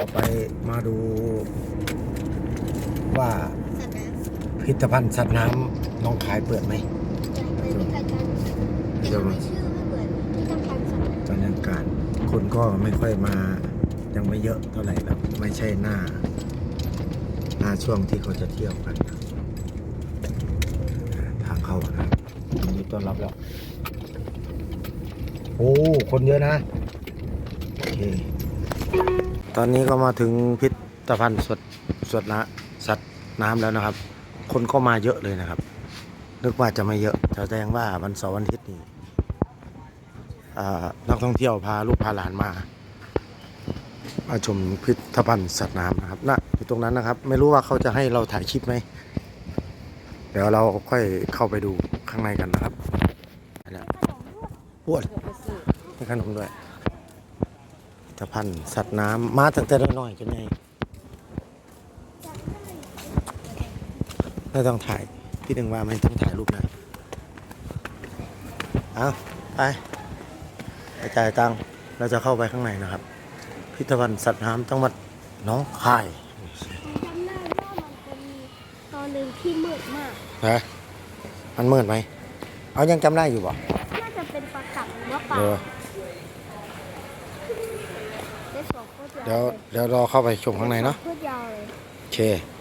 ต่อไปมาดู ว่าพิพิธภัณฑ์สัตว์น้ำน้องขายเปิดไหมจะไปพิพิธภัณฑ์แต่ไมชื่อไม่เหมือนพิพิธภัณฑ์สัตว์น้บรรยากาศคนก็ไม่ค่อยมายังไม่เยอะเท่าไหร่แล้วไม่ใช่หน้า หน้าช่วงที่เขาจะเที่ยวกันทางเข้านะยินดีต้อนรับแล้วโอ้ คนเยอะนะ โอเค ตอนนี้ก็มาถึงพิพิธภัณฑ์สดสวดนะสัตว์น้ำแล้วนะครับ คนก็มาเยอะเลยนะครับ นึกว่าจะไม่เยอะแสดงว่าวันเสาร์วันอาทิตย์นี้อ่นักท่องเที่ยวพาลูกพาหลานมามาชมพิพิธภัณฑ์สัตว์น้ำนะครับน่ะอยู่ตรงนั้นนะครับ ไม่รู้ว่าเขาจะให้เราถ่ายคลิปไหมเดี๋ยวเราค่อยเข้าไปดูข้างในกันนะครับนั่นแหละปวดมีขนมด้วย พิพิธภัณฑ์สัตว์น้ำมาตั้งแต่น้อยๆจนใหญ่ไม่ต้องถ่ายพี่หนึ่งว่าไม่ต้องถ่ายรูปนะเอาไปไปจ่ายตังค์เราจะเข้าไปข้างในนะครับ พิพิธภัณฑ์สัตว์น้ำจังหวัดหน้องคายำจำได้ว่ามันจะมีตอนหนึ่งที่มืดมากนะมันมืดไหมเอายังจำได้อยู่บ่น่าจะเป็นปลากัดหรือว่าปลา เดี๋ยวได้สองโคตรยาวเดี๋ยวเดี๋ยวเราเข้าไปชมข้างในเนาะโคตรยาวเลย โอเคเ